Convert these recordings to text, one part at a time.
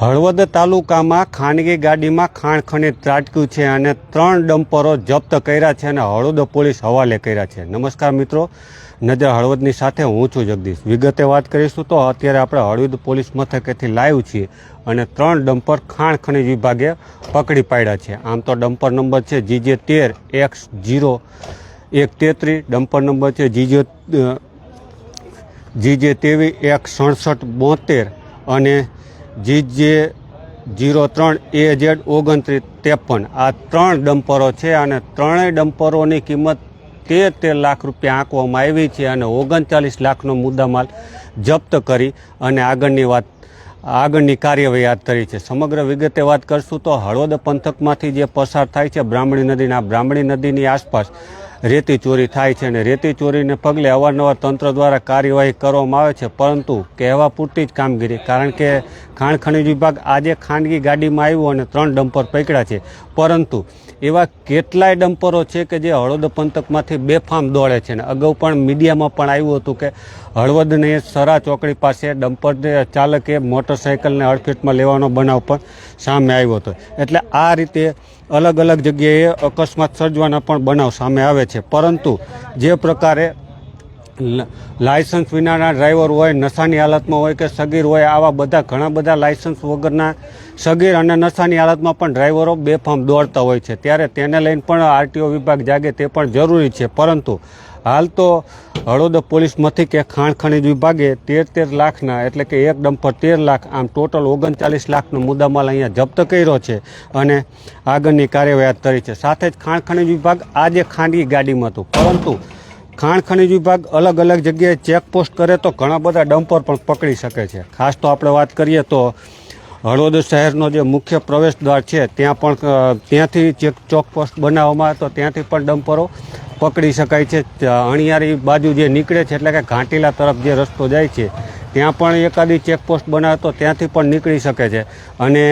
હળવદ તાલુકામાં ખાનગી ગાડીમાં ખાણ ખનીજ ત્રાટક્યું છે અને ત્રણ ડમ્પરો જપ્ત કર્યા છે અને હળવદ પોલીસ હવાલે કર્યા છે. નમસ્કાર મિત્રો. નજર હળવદની સાથે હું છું જગદીશ. વિગતે વાત કરીશું તો અત્યારે આપણે હળવદ પોલીસ મથકેથી લાઈવ છીએ અને ત્રણ ડમ્પર ખાણ ખનીજ વિભાગે પકડી પાડ્યા છે. આમ તો ડમ્પર નંબર છે જીજે તેર એક્સ જીરો એક તેત્રીસ, ડમ્પર નંબર છે જીજે જીજે તેવી એક સડસઠ બોતેર અને જીજે જીરો ત્રણ એ જેડ ઓગણત્રીસ ત્રેપન. આ ત્રણ ડમ્પરો છે અને ત્રણેય ડમ્પરોની કિંમત તેર લાખ રૂપિયા આંકવામાં આવી છે અને ઓગણચાલીસ લાખનો મુદ્દામાલ જપ્ત કરી અને આગળની વાત, આગળની કાર્યવાહી હાથ ધરી છે. સમગ્ર વિગતે વાત કરશું તો હળવદ પંથકમાંથી જે પસાર થાય છે બ્રાહ્મણી નદીના બ્રાહ્મણી નદીની આસપાસ રેતી ચોરી થાય છે અને રેતી ચોરીને પગલે અવારનવાર તંત્ર દ્વારા કાર્યવાહી કરવામાં આવે છે. પરંતુ કહેવા પૂરતી જ કામગીરી, કારણ કે ખાણ ખનિજ વિભાગ આજે ખાનગી ગાડીમાં આવ્યું અને ત્રણ ડમ્પર પકડ્યા છે. પરંતુ એવા કેટલાય ડમ્પરો છે કે જે હળવદ પંથકમાંથી બેફામ દોડે છે. અને અગાઉ પણ મીડિયામાં પણ આવ્યું હતું કે હળવદને સરા ચોકડી પાસે ડમ્પરને ચાલકે મોટરસાઇકલને અડફેટમાં લેવાનો બનાવ પણ સામે આવ્યો હતો. એટલે આ રીતે અલગ અલગ જગ્યાએ અકસ્માત સર્જવાના પણ બનાવ સામે આવે છે. પરંતુ જે પ્રકારે લાયસન્સ વિનાના ડ્રાઈવર હોય, નશાની હાલતમાં હોય કે સગીર હોય, આવા બધા ઘણા બધા લાયસન્સ વગરના સગીર અને નશાની હાલતમાં પણ ડ્રાઈવરો બેફામ દોડતા હોય છે. ત્યારે તેને લઈને પણ આરટીઓ વિભાગ જાગે તે પણ જરૂરી છે. પરંતુ હાલ તો હળોદ પોલીસ મથકે ખાણ ખનીજ વિભાગે તેર તેર લાખના એટલે કે એક ડમ્પર તેર લાખ, આમ ટોટલ ઓગણચાલીસ લાખનો મુદ્દામાલ અહીંયા જપ્ત કર્યો છે અને આગળની કાર્યવાહી ધરી છે. સાથે જ ખાણ ખનીજ વિભાગ આજે ખાનગી ગાડીમાં હતું. પરંતુ ખાણ ખનીજ વિભાગ અલગ અલગ જગ્યાએ ચેકપોસ્ટ કરે તો ઘણા બધા ડમ્પર પણ પકડી શકે છે. ખાસ તો આપણે વાત કરીએ તો હળવદ શહેરનો જે મુખ્ય પ્રવેશ દ્વાર છે, ત્યાં પણ ત્યાંથી ચેક ચોકપોસ્ટ બનાવવામાં આવે તો ત્યાંથી પણ ડમ્પરો પકડી શકાય છે. અણિયારી બાજુ જે નીકળે છે, એટલે કે ઘાંટીલા તરફ જે રસ્તો જાય છે, ત્યાં પણ એકાદી ચેકપોસ્ટ બનાવે તો ત્યાંથી પણ નીકળી શકે છે. અને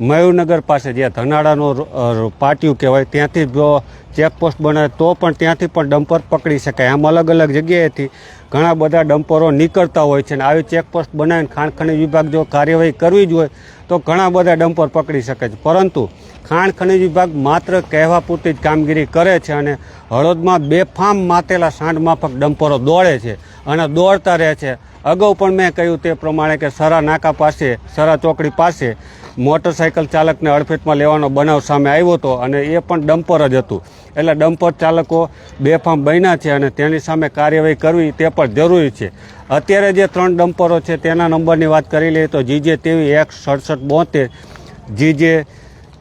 મયુરનગર પાસે જ્યાં ધનાડાનો પાટિયું કહેવાય, ત્યાંથી જો ચેકપોસ્ટ બનાવે તો પણ ત્યાંથી પણ ડમ્પર પકડી શકાય. આમ અલગ અલગ જગ્યાએથી ઘણા બધા ડમ્પરો નીકળતા હોય છે અને આવી ચેકપોસ્ટ બનાવીને ખાણખનીજ વિભાગ જો કાર્યવાહી કરવી જ હોય તો ઘણા બધા ડમ્પર પકડી શકે છે. પરંતુ ખાણ ખનીજ વિભાગ માત્ર કહેવા પૂરતી જ કામગીરી કરે છે અને હળદમાં બેફામ માતેલા સાંડ માફક ડમ્પરો દોડે છે અને દોડતા રહે છે. અગાઉ પણ મેં કહ્યું તે પ્રમાણે કે સરા નાકા પાસે, સરા ચોકડી પાસે મોટરસાઇકલ ચાલકને અડફેટમાં લેવાનો બનાવ સામે આવ્યો હતો અને એ પણ ડમ્પર જ હતું. એટલે ડમ્પર ચાલકો બેફામ બન્યા છે અને તેની સામે કાર્યવાહી કરવી તે પણ જરૂરી છે. અત્યારે જે ત્રણ ડમ્પરો છે તેના નંબરની વાત કરી લઈએ તો જીજે તેવી એક્સ સડસઠ બોતેર, જીજે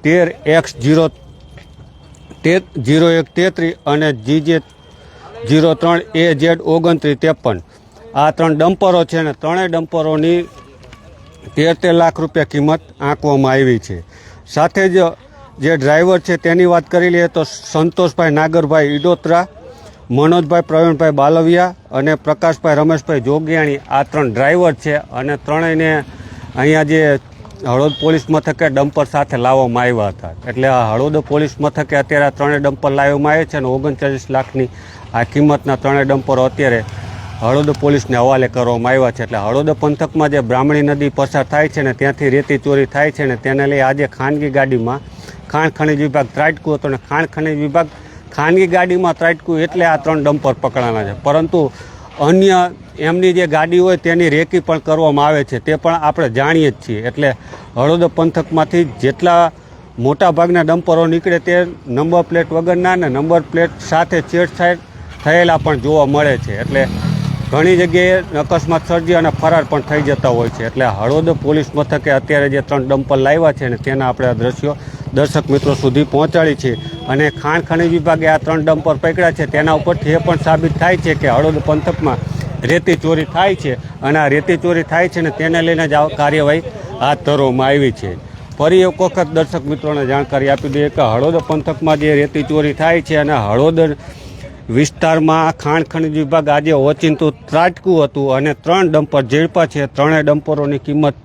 તેર એક્સ જીરો તે જીરો એક તેત્રીસ અને જીજે જીરો ત્રણ એ જેડ ઓગણત્રીસ ત્રેપન. આ ત્રણ ડમ્પરો છે ને ત્રણેય ડમ્પરોની તેર લાખ રૂપિયા કિંમત આંકવામાં આવી છે. સાથે જ જે ડ્રાઈવર છે તેની વાત કરી લઈએ તો સંતોષભાઈ નાગરભાઈ ઈડોત્રા, મનોજભાઈ પ્રવીણભાઈ બાલવિયા અને પ્રકાશભાઈ રમેશભાઈ જોગિયાણી. આ ત્રણ ડ્રાઈવર છે અને ત્રણેયને અહીંયા જે હળવદ પોલીસ મથકે ડમ્પર સાથે લાવવામાં આવ્યા હતા. એટલે આ હળવદ પોલીસ મથકે અત્યારે આ ત્રણેય ડમ્પર લાવવામાં આવે છે અને ઓગણચાલીસ લાખની આ કિંમતના ત્રણેય ડમ્પરો અત્યારે હળવદ પોલીસને હવાલે કરવામાં આવ્યા છે. એટલે હળોદ પંથકમાં જે બ્રાહ્મણી નદી પસાર થાય છે ને ત્યાંથી રેતી ચોરી થાય છે ને તેને લઈ આજે ખાનગી ગાડીમાં ખાણ ખનિજ વિભાગ ત્રાટકું હતો ને ખાણ ખનિજ વિભાગ ખાનગી ગાડીમાં ત્રાટકું એટલે આ ત્રણ ડમ્પર પકડાના છે. પરંતુ અન્ય એમની જે ગાડી હોય તેની રેકી પણ કરવામાં આવે છે. તે પણ આપણે જાણીએ જ છીએ. એટલે હળોદ પંથકમાંથી જેટલા મોટા ભાગના ડમ્પરો નીકળે તે નંબર પ્લેટ વગરના ને નંબર પ્લેટ સાથે છેડછાડ થયેલા પણ જોવા મળે છે. એટલે ઘણી જગ્યાએ અકસ્માત સર્જી અને ફરાર પણ થઈ જતા હોય છે. એટલે હળવદ પોલીસ મથકે અત્યારે જે ત્રણ ડમ્પર લાવ્યા છે ને તેના આપણે આ દ્રશ્યો દર્શક મિત્રો સુધી પહોંચાડી છે. અને ખાણ ખનિજ વિભાગે આ ત્રણ ડમ્પર પકડ્યા છે. તેના ઉપરથી એ પણ સાબિત થાય છે કે હળવદ પંથકમાં રેતી ચોરી થાય છે. અને આ રેતી ચોરી થાય છે ને તેને લઈને જ કાર્યવાહી હાથ ધરવામાં આવી છે. ફરી એક વખત દર્શક મિત્રોને જાણકારી આપી દઈએ કે હળવદ પંથકમાં જે રેતી ચોરી થાય છે અને હળવદ વિસ્તારમાં ખાણ ખનિજ વિભાગ આજે ઓચિંતું ત્રાટકું હતું અને ત્રણ ડમ્પર ઝડપા છે. ત્રણેય ડમ્પરોની કિંમત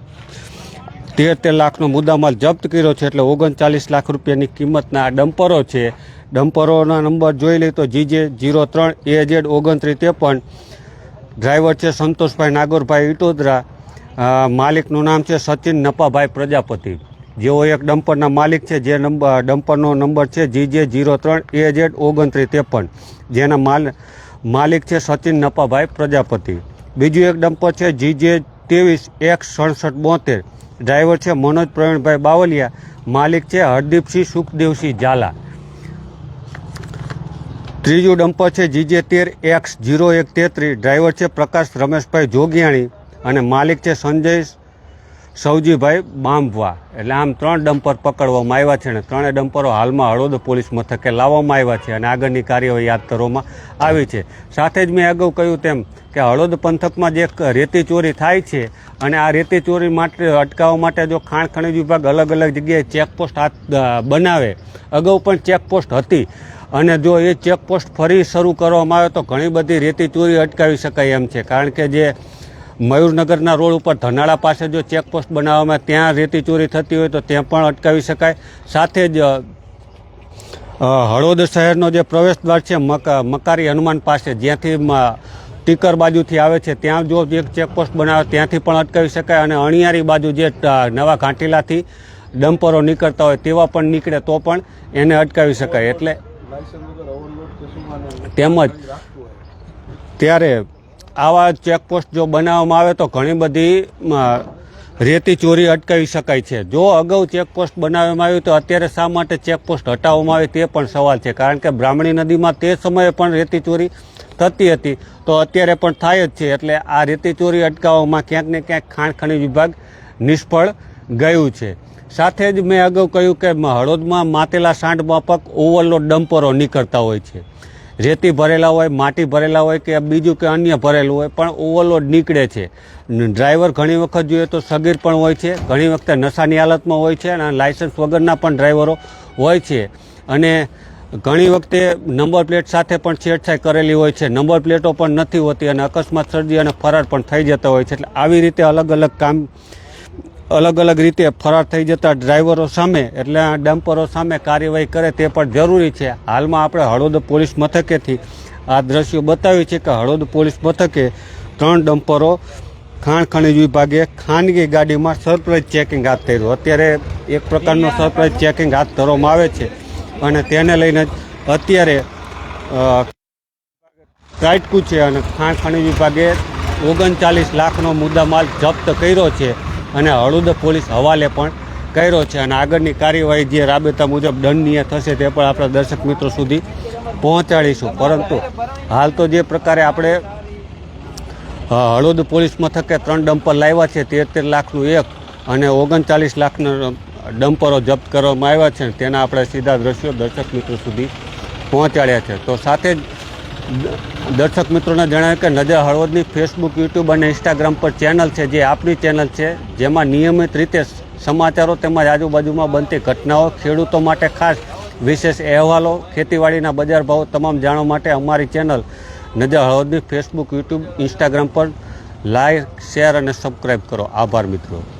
તેર તેર લાખનો મુદ્દામાલ જપ્ત કર્યો છે એટલે ઓગણચાલીસ લાખ રૂપિયાની કિંમતના ડમ્પરો છે. ડમ્પરોના નંબર જોઈ લઈએ તો જીજે જીરો ત્રણ એ જેડ ઓગણત્રીસ ત્રેપન. ડ્રાઈવર છે સંતોષભાઈ નાગોરભાઈ ઇટોદરા માલિકનું નામ છે સચિન નપાભાઈ પ્રજાપતિ. જેઓ એક ડમ્પરના માલિક છે, જે નંબર, ડમ્પરનો નંબર છે જી જે જીરો ત્રણ, એ જેડ ઓગણત્રીસ ત્રેપન. જેના માલ, માલિક છે સચિન નપાભાઈ પ્રજાપતિ. બીજું એક ડમ્પર છે જી જે ત્રેવીસ એક્સ સડસઠ, બોતેર. ડ્રાઈવર છે મનોજ પ્રવીણભાઈ બાવલિયા. માલિક છે હરદીપસિંહ સુખદેવસિંહ ઝાલા. ત્રીજું ડમ્પર છે, જીજે તેર, એક્સ, જીરો એક, તેત્રીસ. ડ્રાઈવર છે પ્રકાશ રમેશભાઈ જોગિયાણી. અને માલિક છે સંજય સૌજીભાઈ બાંભવા. એટલે આમ ત્રણ ડમ્પર પકડવામાં આવ્યા છે અને ત્રણેય ડમ્પરો હાલમાં હળવદ પોલીસ મથકે લાવવામાં આવ્યા છે અને આગળની કાર્યવાહી હાથ ધરવામાં આવી છે. સાથે જ મેં અગાઉ કહ્યું તેમ કે હળવદ પંથકમાં જે રેતી ચોરી થાય છે અને આ રેતી ચોરી માટે અટકાવવા માટે જો ખાણ ખનિજ વિભાગ અલગ અલગ જગ્યાએ ચેકપોસ્ટ હાથ બનાવે. અગાઉ પણ ચેકપોસ્ટ હતી. અને જો એ ચેકપોસ્ટ ફરી શરૂ કરવામાં આવે તો ઘણી બધી રેતી ચોરી અટકાવી શકાય એમ છે. કારણ કે જે મયુરનગરના રોડ ઉપર ધનાળા પાસે જો ચેકપોસ્ટ બનાવવામાં ત્યાં રેતી ચોરી થતી હોય તો ત્યાં પણ અટકાવી શકાય. સાથે જ અ, હળવદ શહેરનો જે પ્રવેશ દ્વાર છે મક મકારી હનુમાન પાસે જ્યાંથી ટીકર બાજુથી આવે છે ત્યાં જો એક ચેકપોસ્ટ બનાવે ત્યાંથી પણ અટકાવી શકાય અને અણિયારી બાજુ જે નવા ઘાંટીલાથી ડમ્પરો નીકળતા હોય તેવા પણ નીકળે તો પણ એને અટકાવી શકાય. એટલે તેમજ ત્યારે આવા ચેકપોસ્ટ જો બનાવવામાં આવે તો ઘણી બધી રેતી ચોરી અટકાવી શકાય છે. જો અગાઉ ચેકપોસ્ટ બનાવવામાં આવ્યું તો અત્યારે શા માટે ચેકપોસ્ટ હટાવવામાં આવે તે પણ સવાલ છે. કારણ કે બ્રાહ્મણી નદીમાં તે સમયે પણ રેતી ચોરી થતી હતી. તો અત્યારે પણ થાય જ છે. એટલે આ રેતી ચોરી અટકાવવામાં ક્યાંક ને ક્યાંક ખાણ ખનિજ વિભાગ નિષ્ફળ ગયું છે. સાથે જ મેં અગાઉ કહ્યું કે હળોદમાં માતેલા સાંઠ માફક ઓવરલોડ ડમ્પરો નીકળતા હોય છે. રેતી ભરેલા હોય, માટી ભરેલા હોય કે બીજું કે અન્ય ભરેલું હોય, પણ ઓવરલોડ નીકળે છે. ડ્રાઈવર ઘણી વખત જોઈએ તો સગીર પણ હોય છે, ઘણી વખતે નશાની હાલતમાં હોય છે અને લાયસન્સ વગરના પણ ડ્રાઈવરો હોય છે. અને ઘણી વખતે નંબર પ્લેટ સાથે પણ છેડછાડ કરેલી હોય છે. નંબર પ્લેટો પણ નથી હોતી અને અકસ્માત સર્જી અને ફરાર પણ થઈ જતા હોય છે. એટલે આવી રીતે અલગ અલગ કામ અલગ અલગ રીતે ફરાર થઈ જતા ડ્રાઈવરો સામે, એટલે ડમ્પરો સામે કાર્યવાહી કરે તે પણ જરૂરી છે. હાલમાં આપણે હળવદ પોલીસ મથકેથી આ દ્રશ્યો બતાવ્યું છે કે હળવદ પોલીસ મથકે ત્રણ ડમ્પરો ખાણ ખનિજ વિભાગે ખાનગી ગાડીમાં સરપ્રાઇઝ ચેકિંગ હાથ ધર્યું. અત્યારે એક પ્રકારનો સરપ્રાઇઝ ચેકિંગ હાથ ધરવામાં આવે છે અને તેને લઈને અત્યારે ત્રાટકું છે અને ખાણ ખનિજ વિભાગે ઓગણચાલીસ લાખનો મુદ્દામાલ જપ્ત કર્યો છે. અને હળુદ પોલીસ હવાલે પણ કર્યો છે અને આગળની કાર્યવાહી જે રાબેતા મુજબ દંડનીય થશે તે પણ આપણા દર્શક મિત્રો સુધી પહોંચાડીશું. પરંતુ હાલ તો જે પ્રકારે આપણે અ, પોલીસ મથકે ત્રણ ડમ્પર લાવ્યા છે તેર લાખનું એક અને ઓગણચાલીસ લાખના ડમ્પરો જપ્ત કરવામાં આવ્યા છે તેના આપણે સીધા દ્રશ્યો દર્શક મિત્રો સુધી પહોંચાડ્યા છે. તો સાથે જ દર્શક મિત્રોને જણાવ્યું કે નજર હળવદની ફેસબુક યુટ્યુબ અને ઇન્સ્ટાગ્રામ પર ચેનલ છે, જે આપણી ચેનલ છે, જેમાં નિયમિત રીતે સમાચારો તેમજ આજુબાજુમાં બનતી ઘટનાઓ, ખેડૂતો માટે ખાસ વિશેષ અહેવાલો, ખેતીવાડીના બજાર ભાવ તમામ જાણવા માટે અમારી ચેનલ નજર હળવદની ફેસબુક યુટ્યુબ ઇન્સ્ટાગ્રામ પર લાઈક, શેર અને સબસ્ક્રાઈબ કરો. આભાર મિત્રો.